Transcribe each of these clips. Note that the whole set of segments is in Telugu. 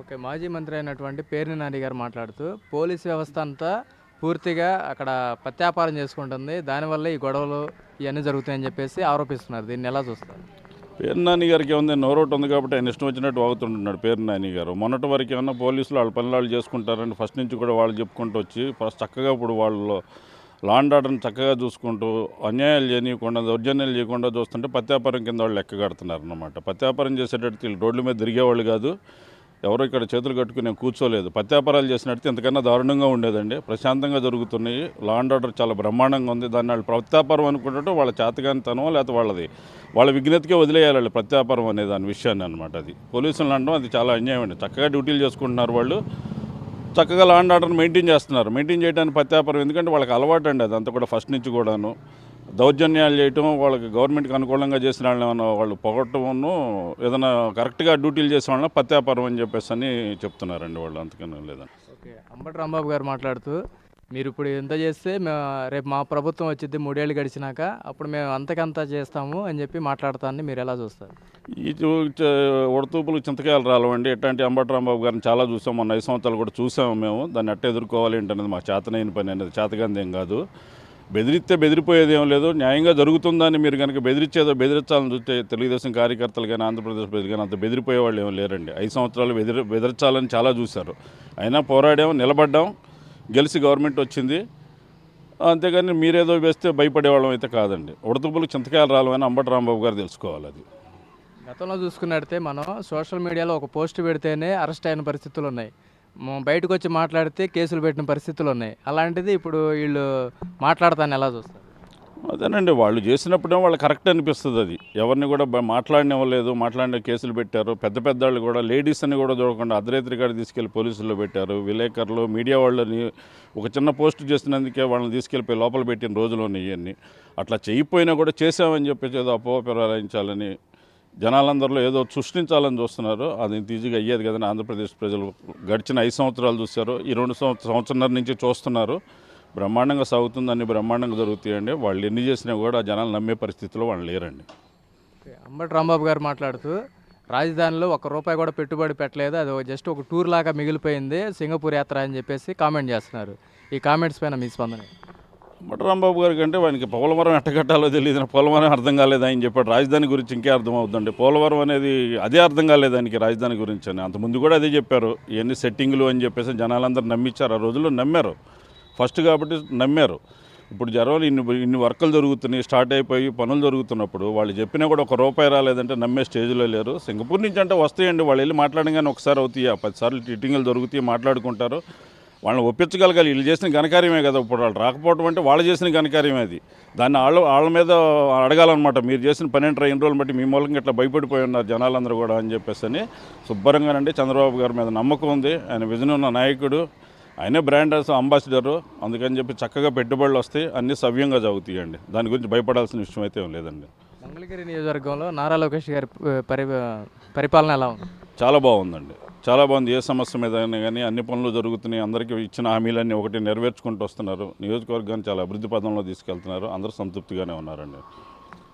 ఓకే మాజీ మంత్రి అయినటువంటి పేర్ని నాని గారు మాట్లాడుతూ పోలీస్ వ్యవస్థ అంతా పూర్తిగా అక్కడ ప్రత్యాపారం చేసుకుంటుంది. దానివల్ల ఈ గొడవలు ఇవన్నీ జరుగుతాయని చెప్పేసి ఆరోపిస్తున్నారు. దీన్ని ఎలా చూస్తారు? పేరు నాని గారికి ఏముంది? నోరోట్ ఉంది కాబట్టి ఆయన ఇష్టం వచ్చినట్టు వాగుతుంటున్నాడు పేరు నాని గారు. మొన్నటి వరకు ఏమన్నా పోలీసులు వాళ్ళ పనులు వాళ్ళు చేసుకుంటారని ఫస్ట్ నుంచి కూడా వాళ్ళు చెప్పుకుంటూ వచ్చి ఫస్ట్ చక్కగా ఇప్పుడు వాళ్ళు లాండ్ ఆర్డర్ని చక్కగా చూసుకుంటూ అన్యాయాలు చేయకుండా దౌర్జన్యాలు చేయకుండా చూస్తుంటే పత్యాపారం కింద వాళ్ళు లెక్క కడుతున్నారు అనమాట పత్యాపారం చేసేటట్టు వీళ్ళు రోడ్ల మీద తిరిగేవాళ్ళు కాదు. ఎవరు ఇక్కడ చేతులు కట్టుకుని నేను కూర్చోలేదు. పత్యాపారాలు చేసినట్టు ఇంతకన్నా దారుణంగా ఉండేదండి. ప్రశాంతంగా జరుగుతున్నాయి. లా అండ్ ఆర్డర్ చాలా బ్రహ్మాండంగా ఉంది. దాన్ని వాళ్ళు ప్రత్యాపారం అనుకుంటే వాళ్ళ చేతగానితనం లేకపోతే వాళ్ళది. వాళ్ళ విఘ్నతకే వదిలేయాలి వాళ్ళు ప్రత్యాపారం అనే దాని విషయాన్ని అనమాట అది. పోలీసులు అనడం అది చాలా అన్యాయం అండి చక్కగా డ్యూటీలు చేసుకుంటున్నారు వాళ్ళు. చక్కగా లా అండ్ ఆర్డర్ని మెయింటైన్ చేస్తున్నారు. మెయింటైన్ చేయడానికి ప్రత్యాపారం ఎందుకంటే వాళ్ళకి అలవాటు అండి అదంతా కూడా ఫస్ట్ నుంచి కూడాను. దౌర్జన్యాలు చేయటం వాళ్ళకి గవర్నమెంట్కి అనుకూలంగా చేసిన వాళ్ళని ఏమన్నా వాళ్ళు పొగట్టము ఏదైనా కరెక్ట్గా డ్యూటీలు చేసిన వాళ్ళని ప్రత్యాపారం అని చెప్పేసి అని చెప్తున్నారండి వాళ్ళు. అంతకన్నా లేదండి. ఓకే. అంబటి రాంబాబు గారు మాట్లాడుతూ మీరు ఇప్పుడు ఎంత చేస్తే మే- రేపు మా ప్రభుత్వం వచ్చింది మూడేళ్ళు గడిచినాక అప్పుడు మేము అంతకంతా చేస్తాము అని చెప్పి మాట్లాడతాన్ని మీరు ఎలా చూస్తారు? ఈ ఉడతూపులు చింతకాయలు రాలవండి ఎట్లాంటి అంబటరాంబాబు గారిని చాలా చూసాం. మొన్న ఐదు సంవత్సరాలు కూడా చూసాము మేము. దాన్ని ఎట్ట ఎదుర్కోవాలి ఏంటనేది మాకు చేతనైన పని అనేది చేతగాంది ఏం కాదు. బెదిరిస్తే బెదిరిపోయేది ఏం లేదు. న్యాయంగా జరుగుతుందని మీరు కనుక బెదిరించేదో బెదిరించాలని చూస్తే తెలుగుదేశం కార్యకర్తలు కానీ ఆంధ్రప్రదేశ్ ప్రజలు కానీ అంత బెదిరిపోయే వాళ్ళు ఏం లేరండి. ఐదు సంవత్సరాలు బెదిరి బెదిరించాలని చాలా చూశారు. అయినా పోరాడాం నిలబడ్డాం గెలిచి గవర్నమెంట్ వచ్చింది. అంతేగాని మీరేదో వేస్తే భయపడేవాళ్ళం అయితే కాదండి. ఉడతూపులు చింతకాయలు రావాలని అంబటి రాంబాబు గారు తెలుసుకోవాలి అది. గతంలో చూసుకున్నట్టే మనం సోషల్ మీడియాలో ఒక పోస్ట్ పెడితేనే అరెస్ట్ అయిన పరిస్థితులు ఉన్నాయి. బయటకు వచ్చి మాట్లాడితే కేసులు పెట్టిన పరిస్థితులు ఉన్నాయి. అలాంటిది ఇప్పుడు వీళ్ళు మాట్లాడతాను ఎలా చూస్తారు? అదేనండి వాళ్ళు చేసినప్పుడే వాళ్ళు కరెక్ట్ అనిపిస్తుంది అది. ఎవరిని కూడా మాట్లాడినివ్వలేదు మాట్లాడిన కేసులు పెట్టారు. పెద్ద పెద్ద వాళ్ళు కూడా లేడీస్ అని కూడా చూడకుండా అర్ధరాత్రి కాడ తీసుకెళ్ళి పోలీసుల్లో పెట్టారు. విలేకరులు మీడియా వాళ్ళని ఒక చిన్న పోస్ట్ చేసినందుకే వాళ్ళని తీసుకెళ్ళిపోయి లోపల పెట్టిన రోజులు ఉన్నాయి ఇవన్నీ. అట్లా చేయకపోయినా కూడా చేసామని చెప్పేసి ఏదో అపోపరాయించాలని జనాలందరిలో ఏదో సృష్టించాలని చూస్తున్నారు. అది ఈజీగా అయ్యేది కదని ఆంధ్రప్రదేశ్ ప్రజలు. గడిచిన ఐదు సంవత్సరాలు చూశారు. ఈ రెండు సంవత్సరం సంవత్సరాల నుంచి చూస్తున్నారు. బ్రహ్మాండంగా సాగుతుంది అన్ని బ్రహ్మాండంగా జరుగుతాయండి. వాళ్ళు ఎన్ని చేసినా కూడా జనాలు నమ్మే పరిస్థితిలో వాళ్ళు లేరండి. అంబటి రాంబాబు గారు మాట్లాడుతూ రాజధానిలో ఒక రూపాయి కూడా పెట్టుబడి పెట్టలేదు. అది జస్ట్ ఒక టూర్ లాగా మిగిలిపోయింది. సింగపూర్ యాత్ర అని చెప్పేసి కామెంట్ చేస్తున్నారు. ఈ కామెంట్స్ పైన మీ స్పందన రాంబాబు గారికి అంటే వానికి పోలవరం ఎట్టగట్టాలో తెలియదు. పోలవరం అర్థం కాలేదు ఆయన చెప్పాడు. రాజధాని గురించి ఇంకే అర్థం అవుతుందండి. పోలవరం అనేది అదే అర్థం కాలేదు ఆయనకి రాజధాని గురించి అని. అంతకుముందు కూడా అదే చెప్పారు. ఇవన్నీ సెట్టింగ్లు అని చెప్పేసి జనాలందరూ నమ్మించారు ఆ రోజుల్లో నమ్మారు. ఫస్ట్ కాబట్టి నమ్మారు. ఇప్పుడు జనాలు ఇన్ని ఇన్ని వర్కులు జరుగుతున్నాయి స్టార్ట్ అయిపోయి పనులు జరుగుతున్నప్పుడు వాళ్ళు చెప్పినా కూడా ఒక రూపాయి రాలేదంటే నమ్మే స్టేజ్లో లేరు. సింగపూర్ నుంచి అంటే వస్తాయండి. వాళ్ళు వెళ్ళి మాట్లాడగానే ఒకసారి అవుతాయి. పదిసార్లు టీటింగ్లు దొరుకుతాయి మాట్లాడుకుంటారు. వాళ్ళని ఒప్పించగలగాలి. వీళ్ళు చేసిన ఘనకార్యమే కదా ఇప్పుడు వాళ్ళు రాకపోవడం అంటే వాళ్ళు చేసిన ఘనకార్యమే అది. దాన్ని వాళ్ళ వాళ్ళ మీద అడగాలన్నమాట. మీరు చేసిన పన్నెండు ఇన్ని రోజులు బట్టి మీ మూలంగా ఇట్లా భయపడిపోయి ఉన్నారు జనాలందరూ కూడా అని చెప్పేసి అని శుభ్రంగానండి చంద్రబాబు గారి మీద నమ్మకం ఉంది. ఆయన విజన్ ఉన్న నాయకుడు. ఆయనే బ్రాండ్ అంబాసిడరు. అందుకని చెప్పి చక్కగా పెట్టుబడులు వస్తాయి. అన్నీ సవ్యంగా జరుగుతాయండి. దాని గురించి భయపడాల్సిన విషయం అయితే ఏం లేదండి. మంగళగిరి నియోజకవర్గంలో నారా లోకేష్ గారి పరి పరిపాలన ఎలా ఉంది? చాలా బాగుందండి. చాలా బాగుంది. ఏ సమస్య మీద అయినా కానీ అన్ని పనులు జరుగుతున్నాయి. అందరికీ ఇచ్చిన హామీలన్నీ ఒకటి నెరవేర్చుకుంటూ వస్తున్నారు. నియోజకవర్గాన్ని చాలా అభివృద్ధి పదంలో తీసుకెళ్తున్నారు. అందరూ సంతృప్తిగానే ఉన్నారండి.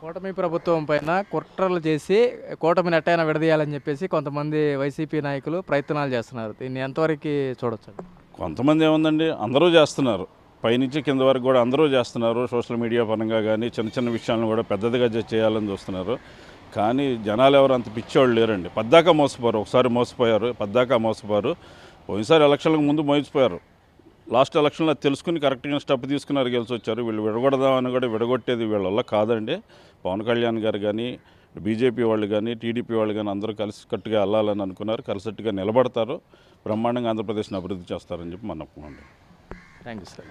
కూటమి ప్రభుత్వం పైన కుట్రలు చేసి కూటమిని ఎట్టైనా విడదీయాలని చెప్పేసి కొంతమంది వైసీపీ నాయకులు ప్రయత్నాలు చేస్తున్నారు. దీన్ని ఎంతవరకు చూడొచ్చు? కొంతమంది ఏముందండి? అందరూ చేస్తున్నారు. పైనుంచి కింద వరకు కూడా అందరూ చేస్తున్నారు. సోషల్ మీడియా పరంగా కానీ చిన్న చిన్న విషయాలను కూడా పెద్దదిగా చేయాలని చూస్తున్నారు. కానీ జనాలు ఎవరు అంత పిచ్చేవాళ్ళు లేరండి. పద్దాకా మోసపోరు. ఒకసారి మోసపోయారు పద్దాకా మోసపోయారు పోయినసారి ఎలక్షన్లకు ముందు మోసపోయారు లాస్ట్ ఎలక్షన్లో తెలుసుకుని కరెక్ట్గా స్టెప్ తీసుకున్నారు గెలిచి వచ్చారు వీళ్ళు విడగొడదామని కూడా విడగొట్టేది వీళ్ళ వల్ల కాదండి. పవన్ కళ్యాణ్ గారు కానీ బీజేపీ వాళ్ళు కానీ టీడీపీ వాళ్ళు కానీ అందరూ కలిసి కట్టుగా వెళ్ళాలని అనుకున్నారు. కలిసికట్టుగా నిలబడతారు. బ్రహ్మాండంగా ఆంధ్రప్రదేశ్ని అభివృద్ధి చేస్తారని చెప్పి మనం అనుకున్నాం థ్యాంక్ యూ సార్.